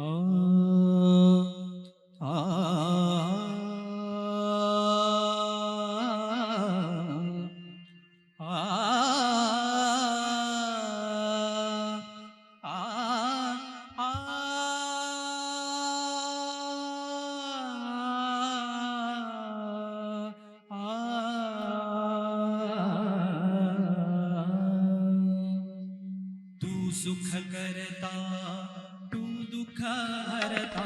आ आ सुख करता दुःख हरता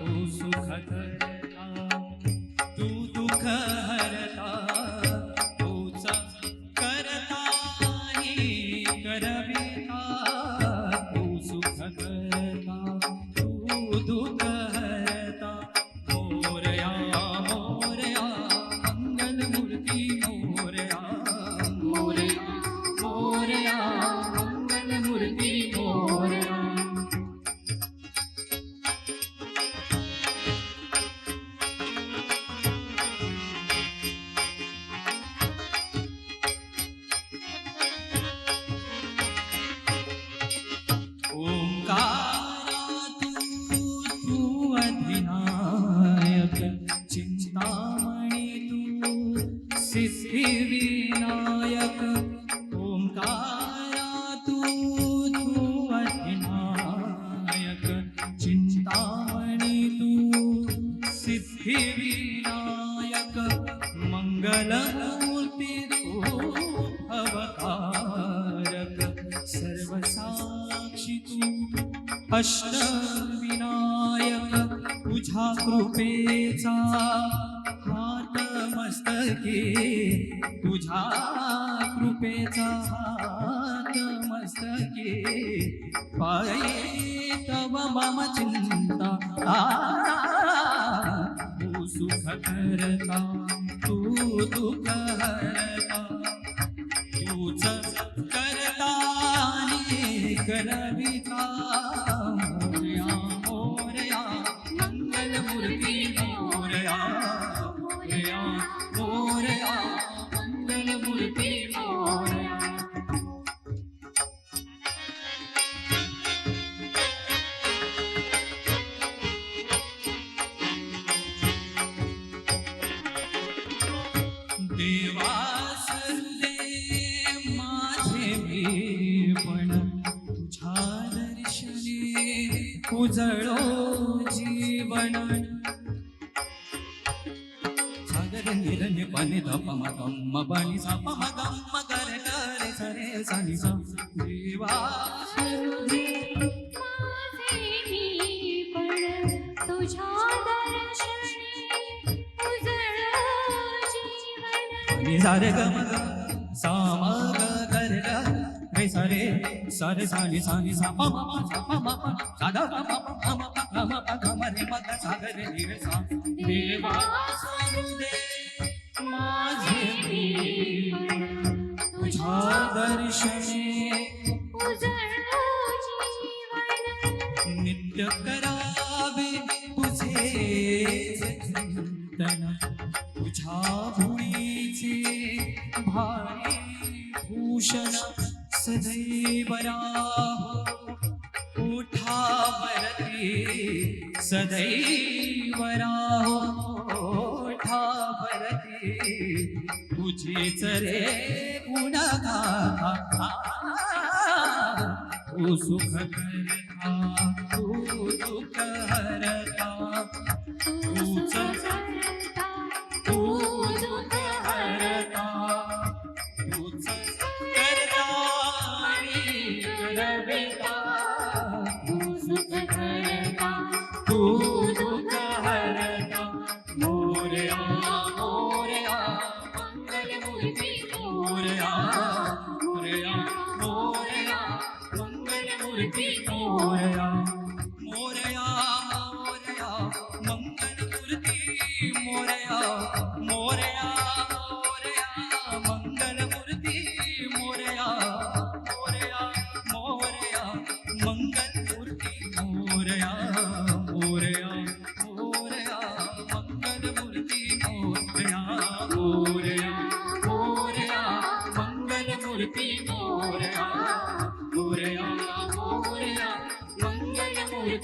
तू सुख करता तू दुःख मंगलमूर्ती तू अवतारक सर्वसाक्षी तू अष्टविनायक तुझ्या कृपेचा हात मस्तके तुझ्या कृपेचा हात मस्तके पाये तव मम चिन्ता सुखकरता। तू करता दुःख हरता तूच करता करविता. उजळो जीवन. सागर निरन्य पाणी धप मगम बणी सा पम गम गर गर सरे सनि सा. तुझ्या दर्शनी सारे रे सरे सरे सानि सानि सा म प सा म प सा द म म प ग म प ग म रे म ग सा रे नि रे सा देवास दे माझे मी तुझ्या दर्शने उजळो जीवन नित्य करावे सदैव राहो ओठावरती सदैव राहो ओठावरती तुझेच रे गुणगाथा तू सुख करता. मंगलमूर्ती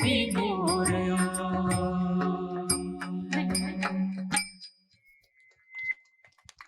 मंगलमूर्ती मोरया